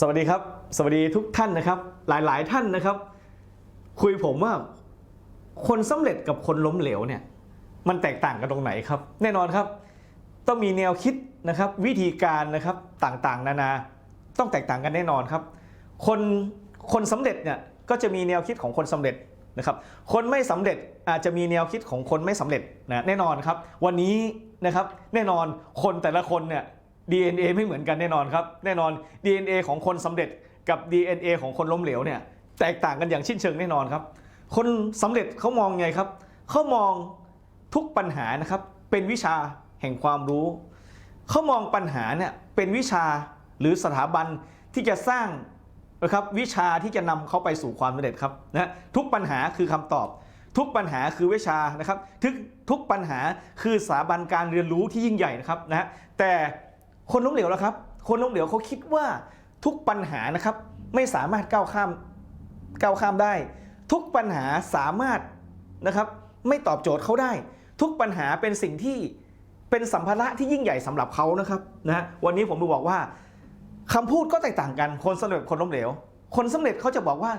สวัสดีครับ สวัสดีทุกท่านนะครับ หลายๆ ท่านนะครับ คุยผมว่าคนสำเร็จกับคนล้มเหลวเนี่ย มันแตกต่างกันตรงไหนครับ แน่นอนครับ ต้องมีแนวคิดนะครับ วิธีการนะครับต่างๆ นานา ต้องแตกต่างกันแน่นอนครับ คนคนสำเร็จเนี่ยก็จะมีแนวคิดของคนสำเร็จนะครับ คนไม่สำเร็จอาจจะมีแนวคิดของคนไม่สำเร็จนะแน่นอนครับ วันนี้นะครับแน่นอนคนแต่ละคนเนี่ย DNA ไม่เหมือนกันแน่นอนครับ แน่นอน DNA ของคนสำเร็จกับ DNA ของคนล้มเหลวเนี่ยแตกต่างกันอย่างสิ้นเชิงแน่นอนครับ คนสำเร็จเขามองไงครับเขามองทุกปัญหานะครับเป็นวิชาแห่งความรู้เขามองปัญหาเนี่ยเป็นวิชาหรือสถาบันที่จะสร้างนะครับวิชาที่จะนำเขาไปสู่ความสำเร็จครับนะทุกปัญหาคือคำตอบ ทุกปัญหาคือวิชานะครับทุกทุกปัญหาคือสถาบันการเรียนรู้ที่ยิ่งใหญ่นะครับนะแต่ คนล้มเหลวแล้วครับ คนล้มเหลวเขาคิดว่าทุกปัญหานะครับไม่สามารถก้าวข้ามก้าวข้ามได้ ทุกปัญหาสามารถนะครับไม่ตอบโจทย์เขาได้ ทุกปัญหาเป็นสิ่งที่เป็นสัมภาระที่ยิ่งใหญ่สำหรับเขานะครับนะวันนี้ผมจะบอกว่าคำพูดก็แตกต่างกันคนสำเร็จคนล้มเหลว คนสำเร็จเขาจะบอกว่า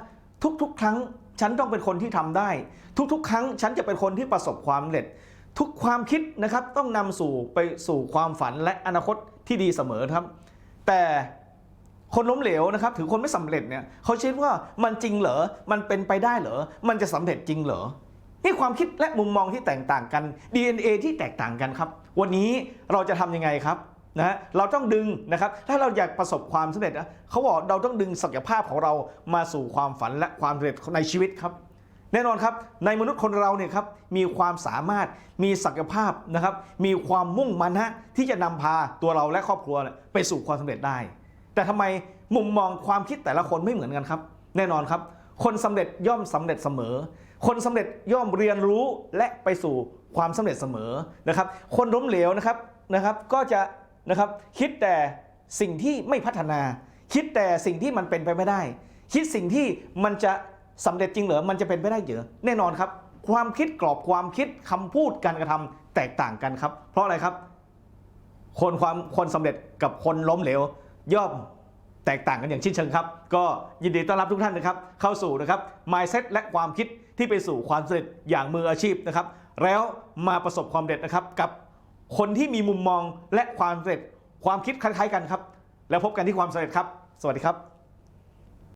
ทุกๆ ครั้งฉันต้องเป็นคนที่ทำได้ ทุกๆ ครั้งฉันจะเป็นคนที่ประสบความสำเร็จ ทุกความคิดนะครับต้องนำสู่ไปสู่ความฝันและอนาคตที่ดีเสมอครับ แต่คนล้มเหลวนะครับถือคนไม่สำเร็จเนี่ยเขาคิดว่ามันจริงเหรอ มันเป็นไปได้เหรอ มันจะสำเร็จจริงเหรอ นี่ความคิดและมุมมองที่แตกต่างกัน DNA ที่แตกต่างกันครับ วันนี้เราจะทำยังไงครับนะฮะเราต้องดึงนะครับ ถ้าเราอยากประสบความสำเร็จนะเขาบอกเราต้องดึงศักยภาพของเรามาสู่ความฝันและความสำเร็จในชีวิตครับ แน่นอนครับในมนุษย์คนเราเนี่ยครับมีความสามารถมีศักยภาพนะครับมีความมุ่งมั่นฮะที่จะนำพาตัวเราและครอบครัวไปสู่ความสำเร็จได้ แต่ทำไมมุมมองความคิดแต่ละคนไม่เหมือนกันครับ แน่นอนครับ คนสำเร็จย่อมสำเร็จเสมอ คนสำเร็จย่อมเรียนรู้และไปสู่ความสำเร็จเสมอนะครับคนล้มเหลวนะครับนะครับก็จะนะครับคิดแต่สิ่งที่ไม่พัฒนา คิดแต่สิ่งที่มันเป็นไปไม่ได้ คิดสิ่งที่มันจะ สำเร็จจริงเหรอ มันจะเป็นไปได้เหรอแน่นอนครับ ความคิดกรอบความคิดคำพูดการกระทำแตกต่างกันครับ เพราะอะไรครับ คนความคนสำเร็จกับคนล้มเหลว ย่อมแตกต่างกันอย่างชิ้นเชิงครับ ก็ยินดีต้อนรับทุกท่านนะครับ เข้าสู่นะครับ mindset และความคิดที่ไปสู่ความสำเร็จอย่างมืออาชีพนะครับ แล้วมาประสบความสำเร็จนะครับ กับคนที่มีมุมมองและความสำเร็จความคิดคล้ายๆกันครับ แล้วพบกันที่ความสำเร็จครับ สวัสดีครับ